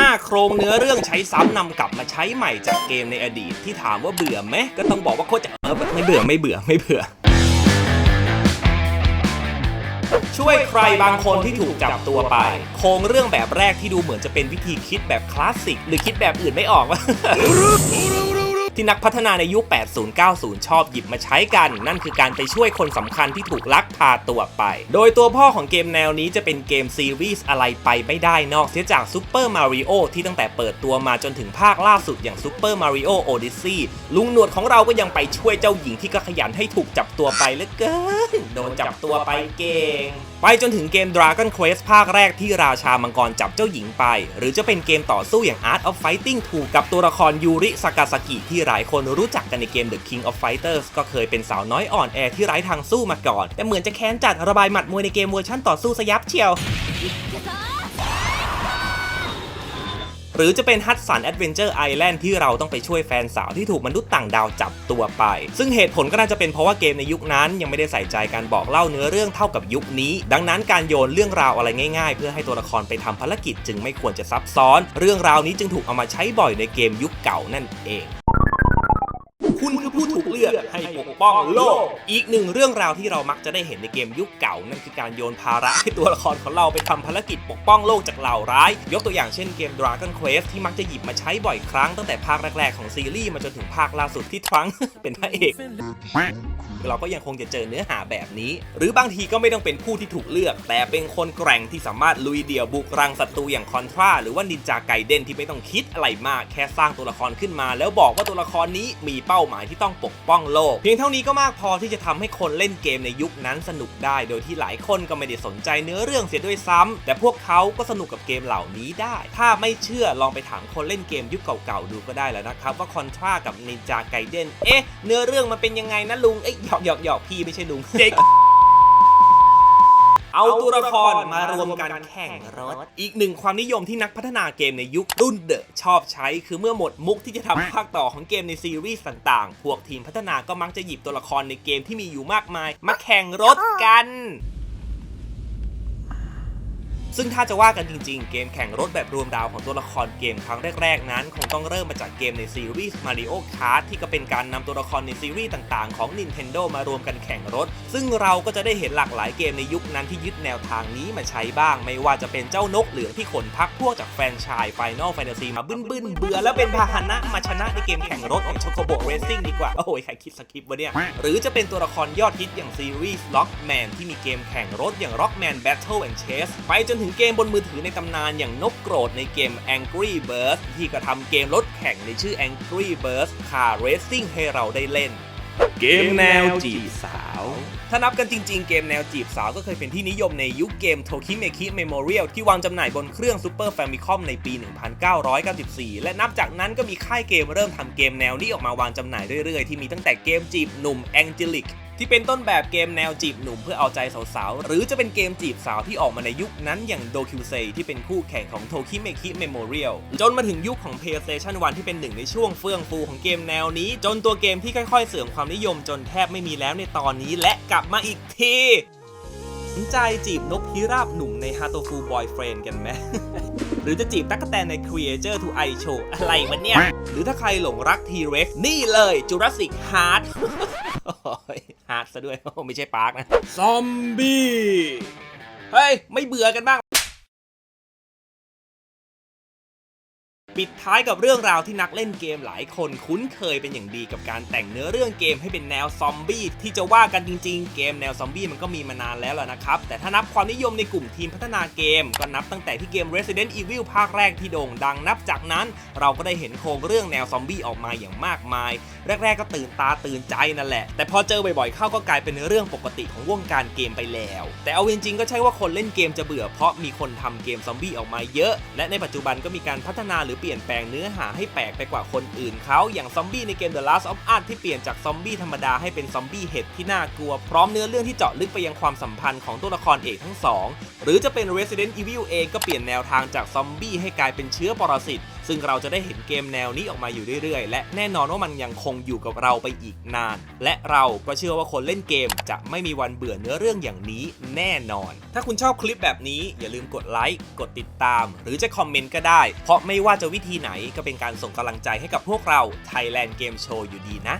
5 โครงเนื้อเรื่องใช้ซ้ำนำกลับมาใช้ใหม่จากเกมในอดีตที่ถามว่าเบื่อไหมก็ต้องบอกว่าโคตรจะเออไม่เบื่อไม่เบื่อไม่เบื่อช่วยใครบางคนที่ถูกจับตัวไป โครงเรื่องแบบแรกที่ดูเหมือนจะเป็นวิธีคิดแบบคลาสสิก หรือคิดแบบอื่นไม่ออกว่า ที่นักพัฒนาในยุค 80-90 ชอบหยิบมาใช้กัน นั่นคือการไปช่วยคนสำคัญที่ถูกลักพาตัวไป โดยตัวพ่อของเกมแนวนี้จะเป็นเกมซีรีส์อะไรไปไม่ได้นอกเสียจากซูเปอร์มาริโอที่ตั้งแต่เปิดตัวมาจนถึงภาคล่าสุดอย่างซูเปอร์มาริโอโอดิซีลุงหนวดของเราก็ยังไปช่วยเจ้าหญิงที่ก็ขยันให้ถูกจับตัวไปเหลือเกิน โดนจับตัวไปเก่ง ไปจนถึงเกม Dragon Quest ภาคแรกที่ราชามังกรจับเจ้าหญิงไป หรือจะเป็นเกมต่อสู้อย่าง Art of Fighting 2กับตัวละครยูริสากาซากิที่หลายคนรู้จักกันในเกม The King of Fighters ก็เคยเป็นสาวน้อยอ่อนแอที่ไร้ทางสู้มาก่อน แต่เหมือนจะแค้นจัดระบายหมัดมวยในเกมเวอร์ชั่นต่อสู้สยับเชียวหรือจะเป็นฮัตสันแอดเวนเจอร์ไอแลนด์ที่เราต้องไปช่วยแฟนสาวที่ถูกมนุษย์ต่างดาวจับตัวไป ซึ่งเหตุผลก็น่าจะเป็นเพราะว่าเกมในยุคนั้น ยังไม่ได้ใส่ใจการบอกเล่าเนื้อเรื่องเท่ากับยุคนี้ ดังนั้นการโยนเรื่องราวอะไรง่ายๆ เพื่อให้ตัวละครไปทำภารกิจจึงไม่ควรจะซับซ้อน เรื่องราวนี้จึงถูกเอามาใช้บ่อยในเกมยุคเก่านั่นเอง ผู้ถูกเลือกให้ปกป้องโลก อีกหนึ่งเรื่องราวที่เรามักจะได้เห็นในเกมยุคเก่านั่นคือการโยนภาระให้ตัวละครของเราไปทำภารกิจปกป้องโลกจากเหล่าร้าย ยกตัวอย่างเช่นเกม Dragon Quest ที่มักจะหยิบมาใช้บ่อยครั้งตั้งแต่ภาคแรกๆของซีรีส์มาจนถึงภาคล่าสุดที่ทรังเป็นพระเอกเราก็ยังคงจะเจอเนื้อหาแบบนี้ หรือบางทีก็ไม่ต้องเป็นผู้ที่ถูกเลือก แต่เป็นคนแกร่งที่สามารถลุยเดี่ยวบุกรังศัตรูอย่างคอนทราหรือว่านินจาไกเดนที่ไม่ต้องคิดอะไรมากแค่สร้างตัวละครขึ้นมา แล้วบอกว่าตัวละครนี้มีเป้าหมายที่ต้องปกป้องโลก เพียงเท่านี้ก็มากพอที่จะทำให้คนเล่นเกมในยุคนั้นสนุกได้ โดยที่หลายคนก็ไม่ได้สนใจเนื้อเรื่องเสียด้วยซ้ำแต่พวกเขาก็สนุกกับเกมเหล่านี้ได้ ถ้าไม่เชื่อลองไปถามคนเล่นเกมยุคเก่าๆดูก็ได้แล้วนะครับว่าคอนทรากับนินจาไกเดนเอ๊ะเนื้อเรื่องมันเป็นยังไงนะลุงเอ๊ะหยอกหยอกหยอกพี่ไม่ใช่ลุงเด็ก เอาตัวละครมารวมกันแข่งรถ อีกหนึ่งความนิยมที่นักพัฒนาเกมในยุครุ่นเดอะชอบใช้ คือเมื่อหมดมุกที่จะทำภาคต่อของเกมในซีรีส์ต่างๆ พวกทีมพัฒนาก็มักจะหยิบตัวละครในเกมที่มีอยู่มากมาย มาแข่งรถกัน ซึ่งถ้าจะว่ากันจริงๆ เกมแข่งรถแบบรวมดาวของตัวละครเกมครั้งแรกๆ นั้น คงต้องเริ่มมาจากเกมในซีรีส์ Mario Kart ที่ก็เป็นการนำตัวละครในซีรีส์ต่างๆ ของ Nintendo มารวมกันแข่งรถ ซึ่งเราก็จะได้เห็นหลากหลายเกมในยุคนั้นที่ยึดแนวทางนี้มาใช้บ้าง ไม่ว่าจะเป็นเจ้านกเหลืองที่ขนพักพวกจากแฟรนไชาย Final Fantasy มาบึ้นบึ้นๆ เบื่อแล้วเป็นพาหนะมาชนะในเกมแข่งรถของ Chocobo Racing ดีกว่า โอ้ยใครคิดสคริปต์วะเนี่ย หรือจะเป็นตัวละครยอดฮิตอย่างซีรีส์ Rockman ที่มีเกมแข่งรถอย่าง Rockman Battle and Chase ไปจนถึงเกมบนมือถือในตำนานอย่างนกโกรธในเกม Angry Birds ที่กระทำเกมรถแข่งในชื่อ Angry Birds Car Racing ให้เราได้เล่น เกมแนวจีบสาว ถ้านับกันจริงๆ เกมแนวจีบสาวก็เคยเป็นที่นิยมในยุคเกม Tokimeki Memorial ที่วางจำหน่ายบนเครื่อง Super Famicom ในปี 1994 และนับจากนั้นก็มีค่ายเกมเริ่มทำเกมแนวนี้ออกมาวางจำหน่ายเรื่อยๆ ที่มีตั้งแต่เกมจีบหนุ่ม Angelic ที่เป็นต้นแบบเกมแนวจีบหนุ่มเพื่อเอาใจสาวๆ หรือจะเป็นเกมจีบสาวที่ออกมาในยุคนั้นอย่าง Dokusei ที่เป็นคู่แข่งของ Tokimeki Memorial จนมาถึงยุคของ PlayStation 1 ที่เป็นหนึ่งในช่วงเฟื่องฟูของเกมแนวนี้ จนตัวเกมที่ค่อยๆ เสื่อมความนิยมจนแทบไม่มีแล้วในตอนนี้และกลับมาอีกทีสนใจจีบนกพิราบหนุ่มใน h a t o f u Boyfriend กันไหม หรือจะจีบตั๊กแตนใน Creator to Eye Show อะไรวะเนี่ย หรือถ้าใครหลงรัก T-Rex นี่เลย Jurassic Heart ฮาร์ด ซะด้วย ไม่ใช่ปาร์กนะ ซอมบี้ เฮ้ย ไม่เบื่อกันบ้าง ปิดท้ายกับเรื่องราวที่นักเล่นเกมหลายคนคุ้นเคยเป็นอย่างดีกับการแต่งเนื้อเรื่องเกมให้เป็นแนวซอมบี้ที่จะว่ากันจริงๆ เกมแนวซอมบี้มันก็มีมานานแล้วล่ะนะครับ แต่ถ้านับความนิยมในกลุ่มทีมพัฒนาเกม ก็นับตั้งแต่ที่เกม Resident Evil ภาคแรกที่โด่งดังนับจากนั้น เราก็ได้เห็นโครงเรื่องแนวซอมบี้ออกมาอย่างมากมาย แรก ๆ ก็ตื่นตาตื่นใจนั่นแหละ แต่พอเจอบ่อยๆเข้าก็กลายเป็นเรื่องปกติของวงการเกมไปแล้ว แต่เอาจริงๆก็ใช่ว่าคนเล่นเกมจะเบื่อเพราะมีคนทำเกมซอมบี้ออกมาเยอะ และในปัจจุบันก็มีการพัฒนาหรือเปลี่ยนแปลงเนื้อหาให้แปลกไปกว่าคนอื่นเขาอย่างซอมบี้ในเกม The Last of Us ที่เปลี่ยนจากซอมบี้ธรรมดาให้เป็นซอมบี้เห็ดที่น่ากลัว พร้อมเนื้อเรื่องที่เจาะลึกไปยังความสัมพันธ์ของตัวละครเอกทั้งสอง หรือจะเป็น Resident Evil เองก็เปลี่ยนแนวทางจากซอมบี้ให้กลายเป็นเชื้อปรสิต ซึ่งเราจะได้เห็นเกมแนวนี้ออกมาอยู่เรื่อยๆ และแน่นอนว่ามันยังคงอยู่กับเราไปอีกนาน และเราก็เชื่อว่าคนเล่นเกมจะไม่มีวันเบื่อเนื้อเรื่องอย่างนี้แน่นอน ถ้าคุณชอบคลิปแบบนี้อย่าลืมกดไลค์ กดติดตาม หรือจะคอมเมนต์ก็ได้ เพราะไม่ว่าจะวิธีไหนก็เป็นการส่งกำลังใจให้กับพวกเรา Thailand Game Show อยู่ดีนะ